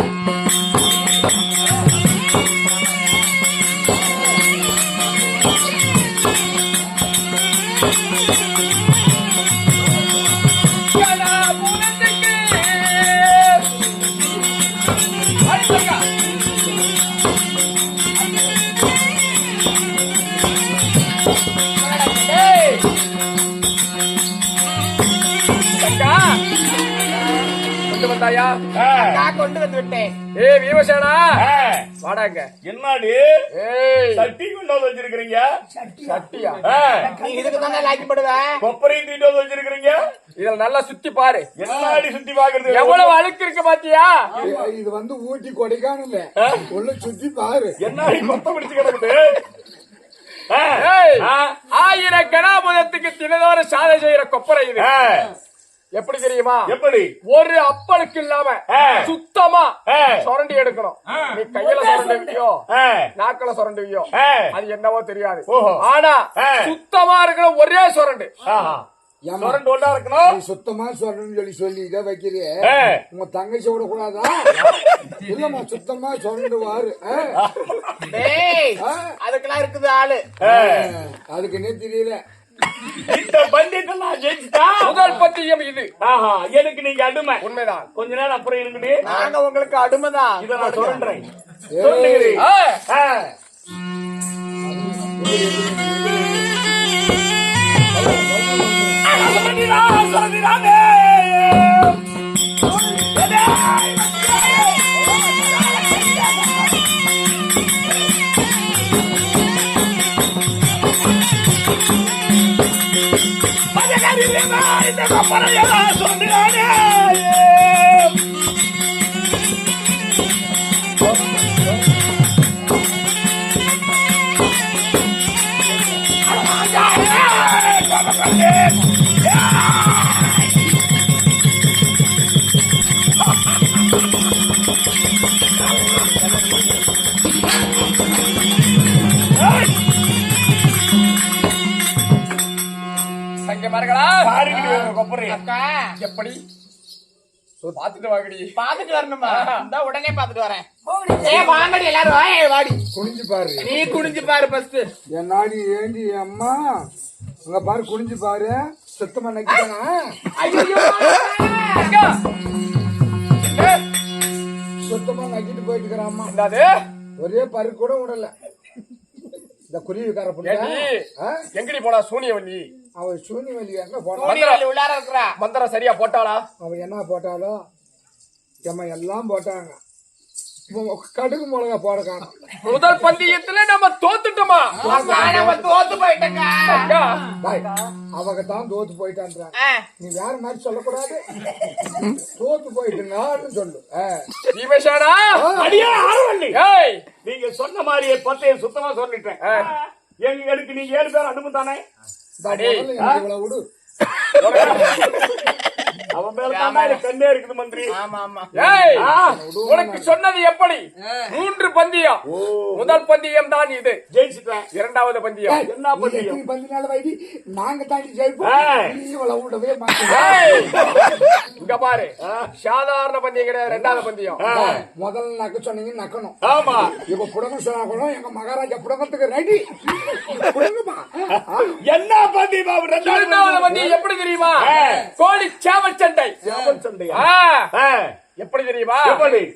கொண்டு வந்தாயா நான் கொண்டு வந்து விட்டேன். ஏ வீமசேனா வாடாங்க. என்னடி? ஏய். சட்டி கொண்டு வந்து வச்சிருக்கிறீங்க? சட்டியா? நீ இதுக்கு தானே லாக்கிப்படுவ கொப்பரையும் தீட்டு வந்து வச்சிருக்கிறீங்க? இதுல நல்லா சுத்தி பாரு. என்னடி சுத்தி பாக்குறது? எவ்வளவு அழுக்கு இருக்கு பாத்தியா இது வந்து ஊட்டி கொடைக்கானல உள்ள சுத்தி பாரு. என்னடி கொத்த பிடிச்சு கிடக்குது? ஆ, ஏய், ஆ, ஆயிரம் கணாபுதத்துக்கு தினதோறும் சாதை செய்யற கொப்பரை இது. எப்படி தெரியுமா? எப்படி? ஒரு அப்பளுக்கு இல்லாம. சுத்தமா. சுரண்டி எடுக்கணும். நீ கையில சுரண்டுவியோ நாக்கில சுரண்டுவியோ. அது என்னவோ தெரியாது. ஆனா. சுத்தமா இருக்கிற ஒரே சுரண்டு. சுத்தமா சொல்லணும்னு சொல்லி சொல்லி இதை வைக்கிறிய. உங்க தங்கச்சி விட கூடாதா? இல்லம்மா சுத்தமா சொல்லிட்டு வாரு ஆ? டேய் ஆ? அதுக்கெல்லாம் இருக்குது ஆளு. ஆ. அதுக்கு என்ன தெரியல. இந்த பந்தயத்தை நான் ஜெயிச்சுட்டா? முதல் பத்தியம் இது. ஆஹா எனக்கு நீங்க அடிமை. உண்மைதான். கொஞ்ச நேரம் அப்புறம் இருக்குடி நாங்க உங்களுக்கு அடிமைதான். இதை நான். சொல்லுகிறேன். ஆ, ஆ. சுரண்டிடா, சுரண்டிடாதே. இந்த கொப்பரையெல்லாம் சுரண்டிடாதே. சங்கமார்களா பாருங்கடி அக்கா. எப்படி? பாத்துட்டு வாங்கடி. பாத்துட்டு வரணுமா? இந்த உடனே பாத்துட்டு வரேன். ஏ வாங்கடி எல்லாரும் வா, வாடி. குனிஞ்சு பாரு. நீ குனிஞ்சு பாரு ஃபர்ஸ்ட் என் நாடி ஏண்டி அம்மா? அங்க பாரு குனிஞ்சு பாரு. சுத்தமா நக்கிட்டானா? சுத்தமா நக்கிட்டு போயிட்டு இருக்கிறான் அம்மா. என்னது ஒரே பரு கூட விடல இந்த குருவிக்கார? ஆ? எங்கடி போனா சூனியவல்லி? அவ சூனி வலி எங்க போனா? சூனியவல்லி உள்ளார இருக்கிறா. மந்திரம் சரியா போட்டாளா? அவ என்ன போட்டாலும் எம்மா எல்லாம் போட்டாங்க. கடுகு மிளகா போட காணும் முதல் பந்தயத்துல நம்ம தோத்துட்டோமா? நம்ம தோத்து போயிட்டேக்கா அக்கா, அவங்க தான் தோத்து போயிட்டான்றாங்க. நீ வேற மாதிரி சொல்லக்கூடாது. தோத்து போயிட்டுங்கன்னு சொல்லு. பீமசேனா அடியே ஆரவல்லி ஏய். நீங்க சொன்ன மாதிரியே பத்தையும் சுத்தமா சொல்லிட்டேன். எங்க எனக்கு நீங்க ஏழு பேர் அனுப்பு தானே? விடு. அவன் மேல கண்ணே இருக்குது மந்திரி. ஆமா ஆமா. ஏய் ஆ, உனக்கு சொன்னது எப்படி? மூன்று பந்தயம். முதல் பந்தயம் தான் இது. ஜெயிச்சுட்டேன் இரண்டாவது பந்தயம். என்ன பந்தயம்? எத்தனை பந்து நாள் வைடி? நாங்க தாண்டி ஜெயிப்போம். இங்க பாரு. சாதாரண பந்தயம் கிடையாது ரெண்டாவது பந்தயம். முதல்ல நக்க சொன்னீங்க நக்கணும். ஆமா. இப்ப புடங்க சொன்னா எங்க மகாராஜா புடங்கத்துக்கு ரெடி என்ன பந்தயம் ரெண்டாவது பந்தயம். எப்படி தெரியுமா. கோழி சேவல் சண்டை. எப்படி தெரியுமா?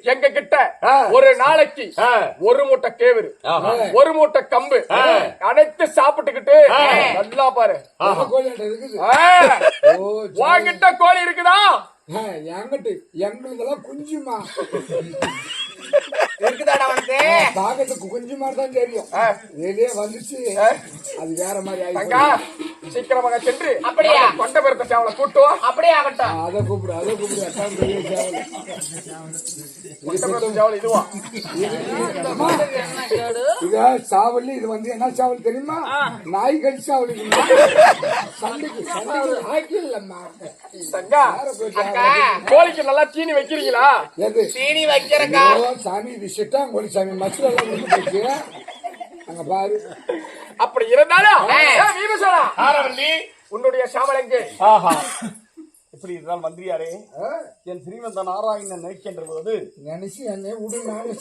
எங்க கிட்ட. ஒரு நாளைக்கு. ஒரு மூட்டை கேவுரு. ஒரு மூட்டை கம்பு அனைத்து சாப்பிட்டுக்கிட்டு நல்லா பாரு. உன்கிட்ட கோழி இருக்குதா? ஆ, எங்கிட்டு எங்களுதெல்லாம் குஞ்சுமா? இருக்குதாடா உனக்கு? பாக்கத்துக்கு குஞ்சு மாதிரி தான் தெரியும். வெளியே வந்துச்சு. அது வேற மாதிரி ஆயிடுச்சு சீக்கிரமாக சென்று. அப்படியா? கொண்ட பெருத்த சேவலை கூட்டுவோம். அப்படியே ஆகட்டும் அதை கூப்பிடு அதை கூப்பிடு. இதா சாவல் இது வந்து என்ன சாவல் தெரியுமா நாய் கடி சாவல். சண்டைக்கு சண்டைக்கு ஆக்கி இல்லம்மா தங்கா அக்கா கோழிக்கு நல்லா தீனி வைக்கிறீங்களா எது சீனி வைக்கிறக்கா சாமி இது சிட்டாங்கோழி சாமி மசுல எல்லாம் அங்க பாரு அப்படி இருந்தாலும் உன்னுடைய சாவல் எங்கே ஆஹா. எப்படி இருந்தால் மந்திரியாரே என் ஸ்ரீமந்த நாராயணன் நினைக்கின்ற போது நினைச்சு என்னை நானும்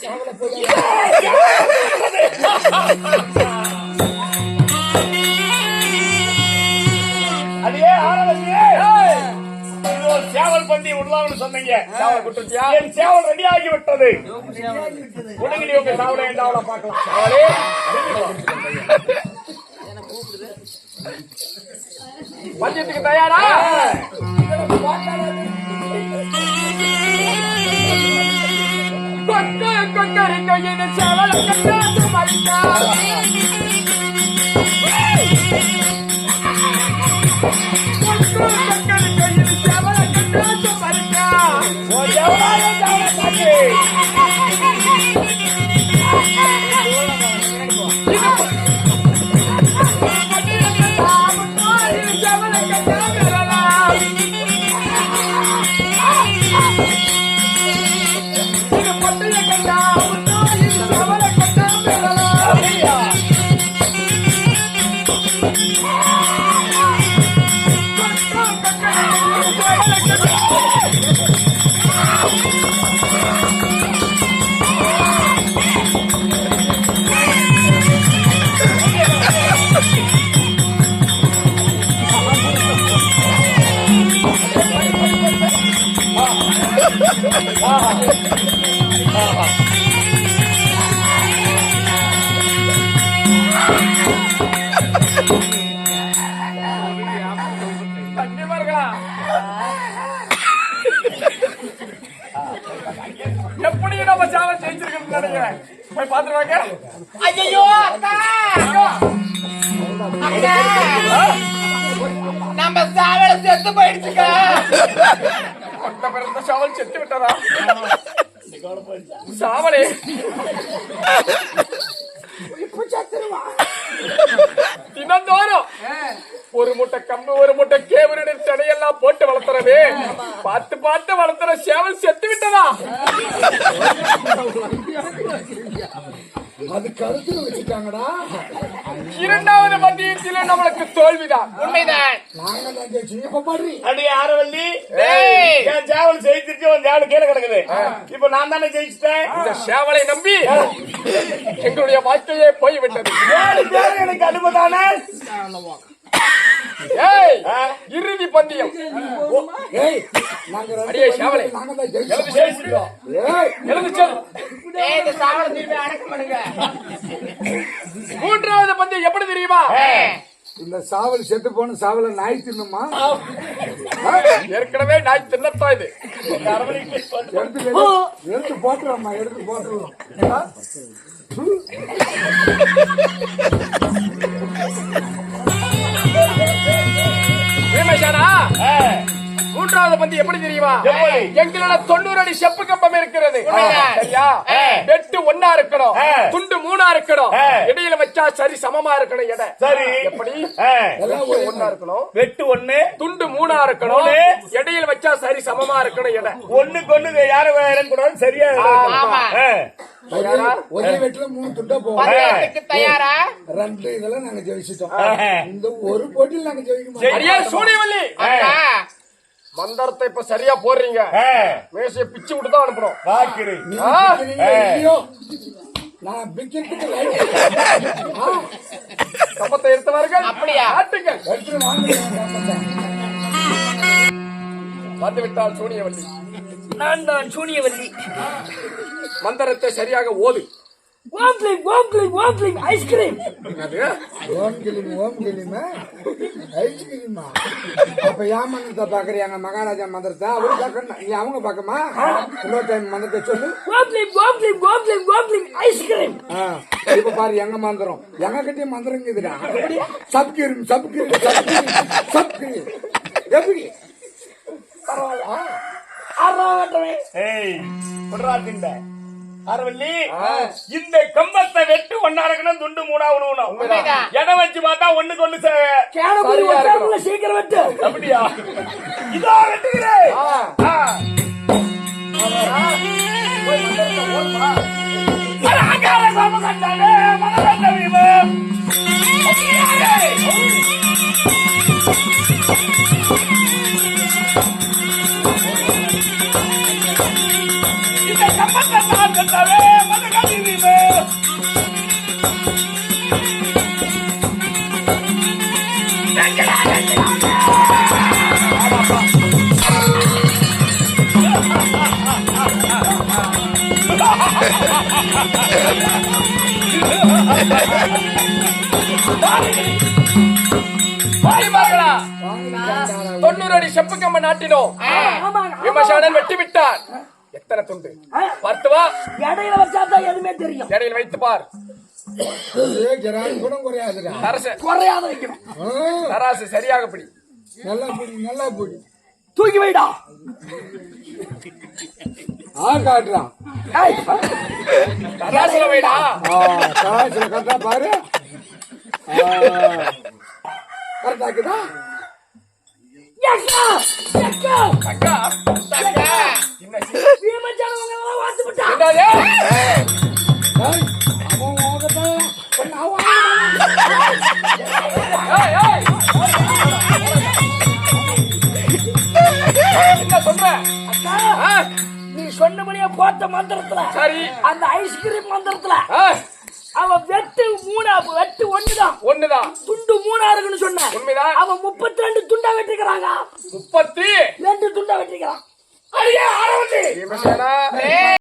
சாவல பந்தி விடலாம்னு சொன்னீங்க. சேவல் குட்டுச்சியா என் சேவல் ரெடி ஆகி விட்டது உடனே உங்க சாவலை பார்க்கலாம். சேவலே பஞ்சத்துக்கு தயாரா? கொக்கு கொக்கரிக்கோ இது சேவல கட்டாச்சு மலிக்கா கொக்கு கொக்கரிக்கோ இது சேவல கட்டாச்சு மலிக்கா உன் சேவலாய சேவலை ah. நினைக்கிறேன் போய் பாத்துருவாங்க ஐயோ அக்கா அக்கா. நம்ம சாவல செத்து போயிடுச்சுக்கா. கொண்ட பிறந்த சாவல் செத்து விட்டதா? சாவலே. தினந்தோறும் ஒரு முட்டை கம்பு ஒரு முட்டை கேவரு தடையெல்லாம் போட்டு வளர்த்துறவே பார்த்து பார்த்து வளர்த்துற சேவல் செத்து விட்டதா? அது கருத்துல வச்சுட்டாங்கடா. இரண்டாவது மத்தியத்தில் நம்மளுக்கு தோல்விதான். உண்மைதான். நாங்க தான் ஜெயிச்சு இப்ப பாடுறீ ஆரவல்லி. என் சேவல் ஜெயிச்சிருச்சு உன் சேவல் கீழே கிடக்குது. இப்ப நான் தானே ஜெயிச்சிட்டேன்? இந்த சேவலை நம்பி எங்களுடைய வாழ்க்கையே போய்விட்டது. ஏழு பேர் எனக்கு அனுமதானே ஏய் இறுதி பந்தயம். ஏய் நாங்க ரெண்டு அடியே, பேரும் சேவலே. நாங்க தான் எழுந்து ஜெயிச்சோம் ஜெயிச்சிருக்கோம். ஏய். எழுந்து செல். ஏய் இந்த சாவல திரும்பி அடக்கம் பண்ணுங்க. மூன்றாவது பந்தயம் எப்படி தெரியுமா? இந்த சாவல் செத்து போன சாவல நாய் தின்னுமா? ஏற்கனவே நாய் தின்னத்தா இது. எடுத்து எடுத்து போட்டுறோம்மா எடுத்து போட்டுருவோம் மூன்றாவது பந்தி எப்படி தெரியுமா? எங்களோட தொண்ணூறு அடி செப்பு கம்பம் இருக்கிறது. சரியா. வெட்டு ஒன்னா இருக்கணும். துண்டு மூணா இருக்கணும். இடையில வச்சா சரி சமமா இருக்கணும் எடை. சரி. எப்படி? ஒன்னா இருக்கணும். வெட்டு ஒண்ணு. துண்டு மூணா இருக்கணும். இடையில வச்சா சரி சமமா இருக்கணும் எடை. ஒண்ணுக்கு ஒண்ணு யாரும் சரியா இருக்கணும். ஆமா. ஆ. ஒரே- வெட்டில மூணு துண்டா போவோம் தயாரா? ரெண்டு இதெல்லாம் நாங்க ஜெயிச்சிட்டோம். இந்த ஒரு போட்டியில் நாங்க ஜெயிக்க மாட்டோம். மந்திரத்தை இப்ப சரியா போடுறீங்க. மேசையை பிச்சு விட்டு தான் அனுப்புறோம்? நான் பிக்கிறதுக்கு கம்பத்தை எடுத்தவர்கள் அப்படியா? ஆட்டுங்கள். வந்து விட்டால் சூனியவல்லி. நான் தான் சூனியவல்லி. மந்திரத்தை சரியாக ஓது. வாம்ப்ளிங் வாம்ப்ளிங் வாம்ப்ளிங் ஐஸ்கிரீம் என்னது? ஓம் கிளிம் ஓம் கிளிமா ஐஸ்கிரீமா அப்ப ஏன் மந்திரத்தை பாக்குறியாங்க மகாராஜா மந்திரத்தை? அவரு பாக்கணும் நீ அவங்க பாக்கமா இன்னொரு டைம் மந்திரத்தை சொல்லு. வாம்ப்ளிங் வாம்ப்ளிங் வாம்ப்ளிங் வாம்ப்ளிங் ஐஸ்கிரீம் ஆ, இப்ப பாரு எங்க மந்திரம்? எங்க கிட்டே மந்திரம் இருக்குதுடா சப்கிரும் சப்கிரும் சப்கிரும் சப்கிரும். எப்படி? பரவாயில்ல. ஏய் சொல்றா திண்ட. அரவல்லி இந்த கம்பத்தை வெட்டு ஒன்னா இருக்கணும் துண்டு மூணா உணவணும். எதை வச்சு பார்த்தா ஒண்ணுக்கு ஒண்ணு சீக்கிரம் வெட்டு அப்படியா? இதோ வெட்டுகிறேன். மதகதிரிமே பாய்மார்களா தொண்ணூறு அடி செப்பு கம்ப நாட்டினோம். விமர்சனம் வெட்டி விட்டான் எத்தனை துண்டு? பார்த்து வா. இடையில வச்சாதான் எதுவுமே தெரியும். இடையில் வைத்து பார். குறையாதுடா. தரசு குறையாத வைக்கணும். தராசு சரியாக பிடி. நல்லா பிடி நல்லா பிடி. தூக்கி வைடா. ஆ காட்டுறான் ஏய், தராசுல வைடா. ஆ காசுல கரெக்டா பாரு. கரெக்டாக்குதா நீ சொன்னபடியே போட்ட மந்திரத்துல சரி. அந்த ஐஸ்கிரீம் மந்திரத்துல அவன் வெட்டு மூணா வெட்டு ஒண்ணுதான். ஒண்ணுதான். துண்டு மூணா இருக்குன்னு சொன்ன உண்மைதான். அவன் முப்பத்தி ரெண்டு துண்டா வெட்டிக்கிறாங்க முப்பத்தி? ரெண்டு துண்டா வெட்டிக்கிறான் அடியே ஏய்.